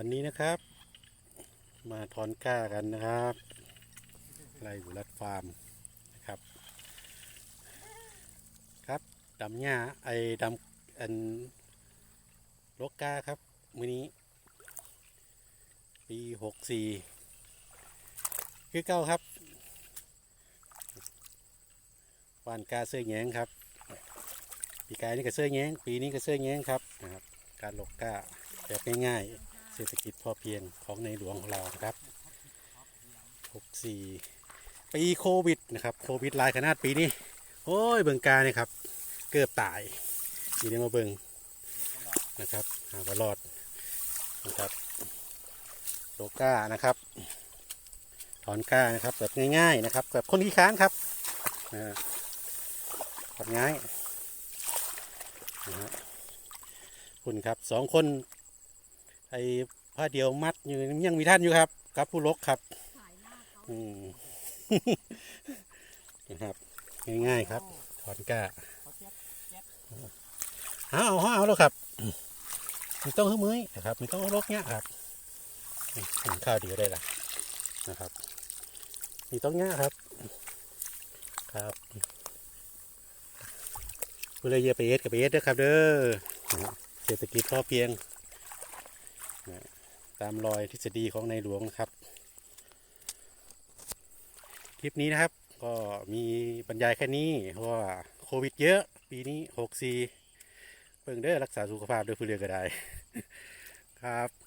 วันนี้นะครับ มาถอนก้ากันนะครับไรบุรัดฟาร์มนะครับ ครับดำหญ้าไอ้ดำอันลกกาครับมือนี้ ปีหกสี่คือเก้าครับวานกาเสื้อแยงครับ ปีกายนี่ก็เสื้อแยงปีนี้ก็เสื้อแยงครับนะครับ การลกกาแบบง่ายๆ เศรษฐกิจพอเพียงของในหลวงของเรานะครับ 64 ปีโควิดนะครับ โควิดลายขนาดปีนี้ โอ้ยเบิงกาเนี่ยครับ เกือบตายอยู่ในมาเบิงนะครับหาว่ารอดนะครับโลก้านะครับถอนก้านะครับแบบง่ายๆนะครับแบบคนขี้ค้านครับนะฮะถอนง่ายนะฮะคุณครับสองคน ไอ้ผ้าเดียวมัดอยู่ยังมีท่านอยู่ครับกับผู้ลกครับอืมนะครับง่ายๆครับถอนก้าเอาเอาเอาแล้วครับไม่ต้องหื้อมือยนะครับไม่ต้องเอาลกเนี้ยครับกินข้าวเดียวได้ละนะครับไม่ต้องเนี้ยครับ ครับเพื่อเยอะไปเอสกับไปเอสด้วยครับ เด้อนะเศรษฐกิจพอเพียงนะ ตามรอยทฤษฎีของในหลวงนะครับ คลิปนี้นะครับก็มีบรรยายแค่นี้ เพราะว่าโควิดเยอะ ปีนี้หกสี่เพิ่งได้รักษาสุขภาพด้วยผู้เรียนก็ได้ ครับ